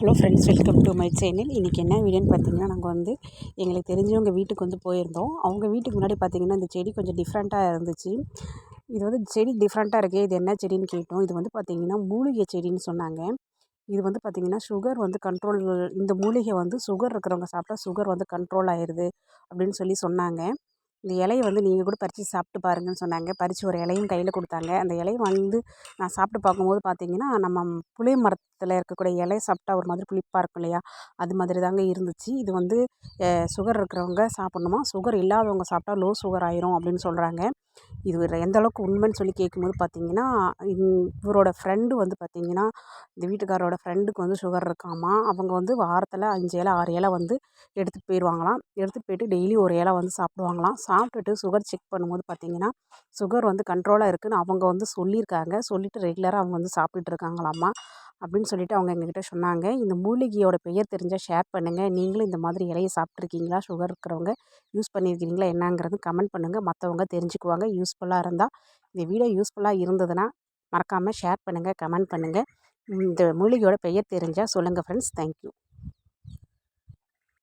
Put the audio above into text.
Hello friends welcome to my channel. இன்றைக்கி என்ன வீடியோன்னு பார்த்தீங்கன்னா நாங்கள் வந்து எங்களுக்கு தெரிஞ்சவங்க வீட்டுக்கு வந்து போயிருந்தோம். அவங்க வீட்டுக்கு முன்னாடி பார்த்தீங்கன்னா இந்த செடி கொஞ்சம் டிஃப்ரெண்ட்டாக இருந்துச்சு. இது வந்து செடி டிஃப்ரெண்ட்டாக இருக்குது இது என்ன செடின்னு கேட்டோம். இது வந்து பார்த்திங்கன்னா மூலிகை செடின்னு சொன்னாங்க. இது வந்து பார்த்திங்கன்னா சுகர் வந்து கண்ட்ரோல் இந்த மூலிகை வந்து சுகர் இருக்கிறவங்க சாப்பிட்டா சுகர் வந்து கண்ட்ரோல் ஆயிடுது அப்படின்னு சொல்லி சொன்னாங்க. இந்த இலையை வந்து நீங்கள் கூட பறித்து சாப்பிட்டு பாருங்கன்னு சொன்னாங்க. பறித்து ஒரு இலையும் கையில் கொடுத்தாங்க. அந்த இலையை வந்து நான் சாப்பிட்டு பார்க்கும்போது பார்த்தீங்கன்னா நம்ம புளிய மரத்தில் இருக்கக்கூடிய இலைய சாப்பிட்டா ஒரு மாதிரி புளிப்பாக இருக்கும் இல்லையா? அது மாதிரி தாங்க இருந்துச்சு. இது வந்து சுகர் இருக்கிறவங்க சாப்பிட்ணுமா? சுகர் இல்லாதவங்க சாப்பிட்டா லோ சுகர் ஆயிரும் அப்படின்னு சொல்கிறாங்க இது எந்த அளவுக்கு உண்மைன்னு சொல்லி கேட்கும்போது பார்த்தீங்கன்னா இவரோட ஃப்ரெண்டு வந்து பார்த்தீங்கன்னா இந்த வீட்டுக்காரோட ஃப்ரெண்டுக்கு வந்து சுகர் இருக்காமா? அவங்க வந்து வாரத்தில் அஞ்சு இலை ஆறு இலை வந்து எடுத்துகிட்டு போயிடுவாங்களாம் எடுத்துகிட்டு போயிட்டு டெய்லி ஒரு இலை வந்து சாப்பிடுவாங்களாம். சாப்பிட்டுட்டு சுகர் செக் பண்ணும்போது பார்த்தீங்கன்னா சுகர் வந்து கண்ட்ரோலாக இருக்குதுன்னு அவங்க வந்து சொல்லியிருக்காங்க. சொல்லிவிட்டு ரெகுலராக அவங்க வந்து சாப்பிட்டுட்டு இருக்காங்களாம்மா அப்படின்னு சொல்லிட்டு அவங்க எங்ககிட்ட சொன்னாங்க. இந்த மூலிகையோட பெயர் தெரிஞ்சால் ஷேர் பண்ணுங்கள் நீங்களும் இந்த மாதிரி இலையை சாப்பிட்ருக்கீங்களா சுகர் இருக்கிறவங்க யூஸ் பண்ணியிருக்கிறீங்களா? என்னங்கிறது கமெண்ட் பண்ணுங்கள் மற்றவங்க தெரிஞ்சுக்குவாங்க. யூஸ் யூஸ்ஃபுல்லாக இருந்தால் இந்த வீடியோ யூஸ்ஃபுல்லாக இருந்ததுன்னா மறக்காமல் ஷேர் பண்ணுங்கள் கமெண்ட் பண்ணுங்கள் இந்த மூலிகையோட பெயர் தெரிஞ்சால் சொல்லுங்கள் ஃப்ரெண்ட்ஸ் தேங்க்யூ